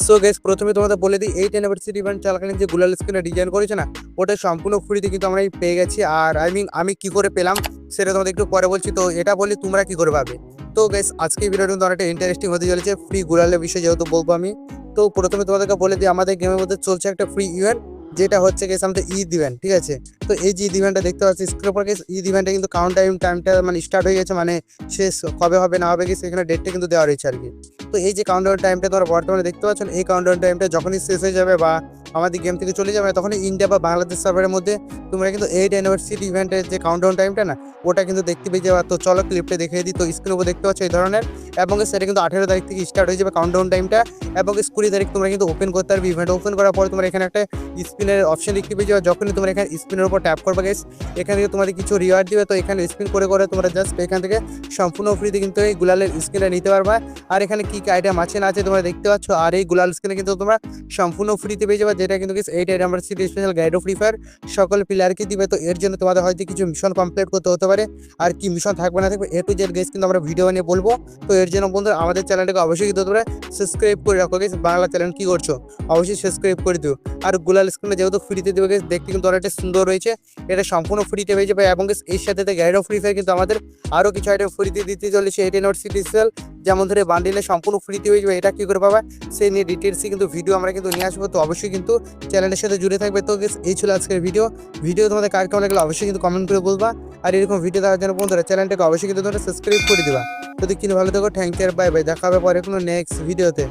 So guess প্রথমে তোমাদের বলে দিই এইট অ্যানিভার্সারি ইভেন্ট চলাকালীন যে গুলাল স্ক্রিনে ডিজাইন করেছে না, ওটা সম্পূর্ণ ফ্রিতে কিন্তু আমরা পেয়ে গেছি। আর আই মিন আমি কি করে পেলাম সেটা তোমাদের একটু পরে বলছি। তো এটা বলি তোমরা কি করে পাবে? তো গেস আজকে ভিডিওটা কিন্তু অনেকটা ইন্টারেস্টিং হতে চলেছে ফ্রি গুলালের বিষয়ে যেহেতু বলব আমি। তো প্রথমে তোমাদেরকে বলে দিই, আমাদের গেমের মধ্যে চলছে একটা ফ্রি ইভেন্ট যেটা হচ্ছে গেস আমাদের ঈদ ইভেন্ট ঠিক আছে? তো এই যে ঈদ ইভেন্টটা দেখতে পাচ্ছি স্ক্রিনের পর গেস ঈদ ইভেন্টটা কিন্তু কাউন্ট টাইম টাইমটা মানে স্টার্ট হয়ে গেছে মানে শেষ, কবে হবে, না হবে গেস এখানে ডেটটা কিন্তু দেওয়া রয়েছে আর কি। তো এই যে কাউন্টডাউন টাইমটা তোমরা বর্তমানে দেখতে পাচ্ছ এই কাউন্টডাউন টাইমটা যখনই শেষ হয়ে যাবে বা আমাদের গেম থেকে চলে যাবে তখন ইন্ডিয়া বা বাংলাদেশ সার্ভারের মধ্যে তোমরা কিন্তু এইট অ্যানিভার্সারি ইভেন্টের যে কাউন্টডাউন টাইমটা না, ওটা কিন্তু দেখতে পেয়ে যাবে। তো চলো ক্লিপটা দেখিয়ে দিই, তো স্ক্রিনের উপর দেখতে পাচ্ছ এই ধরনের, এবং সেটা কিন্তু আঠেরো তারিখ থেকে স্টার্ট হয়ে যাবে কাউন্টডাউন টাইমটা এবং কুড়ি তারিখ তোমরা কিন্তু ওপেন করতে পারবে। ইভেন্ট ওপেন করার পর তোমরা এখানে একটা স্পিনের অপশন দেখতে পেয়ে যাবে। যখনই তোমরা এখানে স্পিনের উপর ট্যাপ করবে গেস এখান থেকে তোমাদের কিছু রিওয়ার্ড দিবে। তো এখানে স্পিন করে করে তোমরা জাস্ট এখান থেকে সম্পূর্ণ ফ্রিতে কিন্তু এই গুলালের স্ক্রিনটা নিতে পারবা। আর এখানে কি কি আইটেম আছে, না আছে তোমরা দেখতে পাচ্ছ। আর এই গুলাল স্ক্রিনে কিন্তু তোমরা সম্পূর্ণ ফ্রিতে পেয়ে যাবে। যেটা কিন্তু eight number city special guide free fire সকল প্লেয়ারকে দিবে। তো এর জন্য তোমাদের হয়তো কিছু মিশন কমপ্লিট করতে হতে পারে। আর কি মিশন থাকবে, না থাকবে, এ টু জেড গেস কিন্তু আমরা ভিডিও বানিয়ে বলব। তো এর জন্য বন্ধুরা, আমাদের চ্যানেলটাকে অবশ্যই কিন্তু তোমরা সাবস্ক্রাইব করে রাখো গেস বাংলা চ্যানেল কি করছ? অবশ্যই সাবস্ক্রাইব করে দিও। আর গুলাল স্ক্রিনে যেহেতু ফ্রিতে দেবে গেস দেখতে কিন্তু অনেকটা সুন্দর রয়েছে। এটা সম্পূর্ণ ফ্রিতে পেয়ে যাবে এবং এর সাথে অফ ফ্রি ফায়ার কিন্তু আমাদের আরও কিছু আইটেম ফ্রিতে দিতে চলেছে। এইট নোট সিটি স্পেশাল যেমন ধরে বান্ডিলে সম্পূর্ণ ফ্রিতে হয়ে যাবে। এটা কী করে পাবা? সেই নিয়ে ডিটেলসই কিন্তু ভিডিও আমরা কিন্তু নিয়ে আসব। তো অবশ্যই কিন্তু চ্যানেলের সাথে জুড়ে থাকবে। তো এই ছিল আজকের ভিডিও ভিডিও তোমাদের কার কেমন লাগল অবশ্যই কিন্তু কমেন্ট করে বলবা। আর এরকম ভিডিও দেওয়ার জন্য বন্ধুরা চ্যানেলটাকে অবশ্যই কিন্তু তোমরা সাবস্ক্রাইব করে দিবা। যদি কিনে ভালো থাকো। থ্যাংক ইউ বাই বাই দেখা হবে পরে কোনো নেক্সট ভিডিওতে